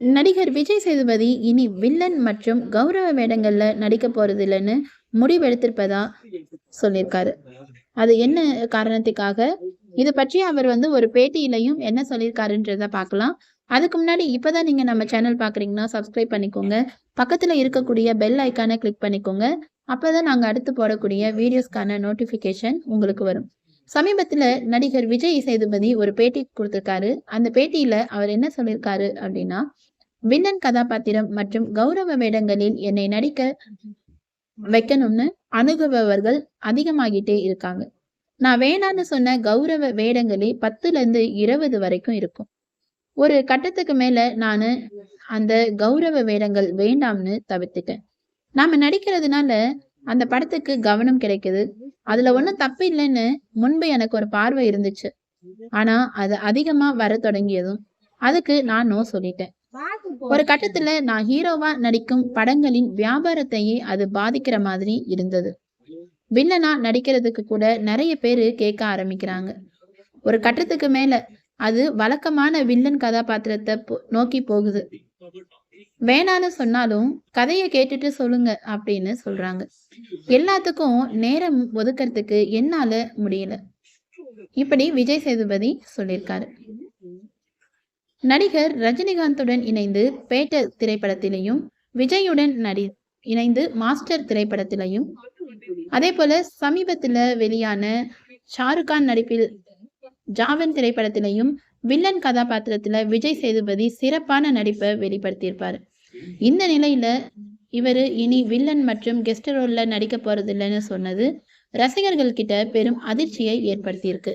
நடிகர் விஜய் சேதுபதி இனி வில்லன் மற்றும் கௌரவ வேடங்கள்ல நடிக்க போறது இல்லைன்னு முடிவெடுத்திருப்பதா சொல்லியிருக்காரு. அது என்ன காரணத்துக்காக? இது பற்றி அவர் வந்து ஒரு பேட்டியிலையும் என்ன சொல்லியிருக்காருன்றத பார்க்கலாம். அதுக்கு முன்னாடி இப்பதான் நீங்க நம்ம சேனல் பாக்குறீங்கன்னா சப்ஸ்கிரைப் பண்ணிக்கோங்க. பக்கத்துல இருக்கக்கூடிய பெல் ஐக்கானை கிளிக் பண்ணிக்கோங்க. அப்பதான் நாங்க அடுத்து போடக்கூடிய வீடியோஸ்க்கான நோட்டிபிகேஷன் உங்களுக்கு வரும். சமீபத்தில் நடிகர் விஜய் சேதுபதி ஒரு பேட்டி கொடுத்திருக்காரு. அந்த பேட்டியில அவர் என்ன சொல்லியிருக்காரு அப்படின்னா வில்லன் கதாபாத்திரம் மற்றும் கௌரவ வேடங்களில் என்னை நடிக்க வைக்கணும்னு அணுகுபவர்கள் அதிகமாகிட்டே இருக்காங்க. நான் வேணான்னு சொன்ன கௌரவ வேடங்களே பத்துல இருந்து இருபது வரைக்கும் இருக்கும். ஒரு கட்டத்துக்கு மேல நான் அந்த கௌரவ வேடங்கள் வேண்டாம்னு தவிர்த்துட்டேன். நாம நடிக்கிறதுனால அந்த படத்துக்கு கவனம் கிடைக்குது. அதுல ஒண்ணும் தப்பு இல்லைன்னு முன்பு எனக்கு ஒரு பார்வை இருந்துச்சு. ஆனா அது அதிகமா வர தொடங்கியதும் அதுக்கு நான் நோ சொல்லிட்டேன். ஒரு கட்டத்துல நான் ஹீரோவா நடிக்கும் படங்களின் வியாபாரத்தையே அது பாதிக்கிற மாதிரி இருந்தது. வில்லனா நடிக்கிறதுக்கு கூட நிறைய பேரு கேட்க ஆரம்பிக்கிறாங்க. ஒரு கட்டத்துக்கு மேல அது வழக்கமான வில்லன் கதாபாத்திரத்தை போ- நோக்கி போகுது. வேணான்னு சொன்னாலும் கதையை கேட்டுட்டு சொல்லுங்க அப்படின்னு சொல்றாங்க. எல்லாத்துக்கும் நேரம் ஒதுக்கறதுக்கு என்னால முடியல. இப்படி விஜய் சேதுபதி சொல்லியிருக்காரு. நடிகர் ரஜினிகாந்துடன் இணைந்து பேட்ட திரைப்படத்திலையும் விஜயுடன் நடி இணைந்து மாஸ்டர் திரைப்படத்திலையும் அதே போல சமீபத்துல வெளியான ஷாருக்கான் நடிப்பில் ஜாவன் திரைப்படத்திலையும் வில்லன் கதாபாத்திரத்துல விஜய் சேதுபதி சிறப்பான நடிப்பை வெளிப்படுத்தியிருப்பார். இந்த நிலையில இவர் இனி வில்லன் மற்றும் கெஸ்ட் ரோல்ல நடிக்க போறதில்லைன்னு சொன்னது ரசிகர்கள் கிட்ட பெரும் அதிர்ச்சியை ஏற்படுத்தியிருக்கு.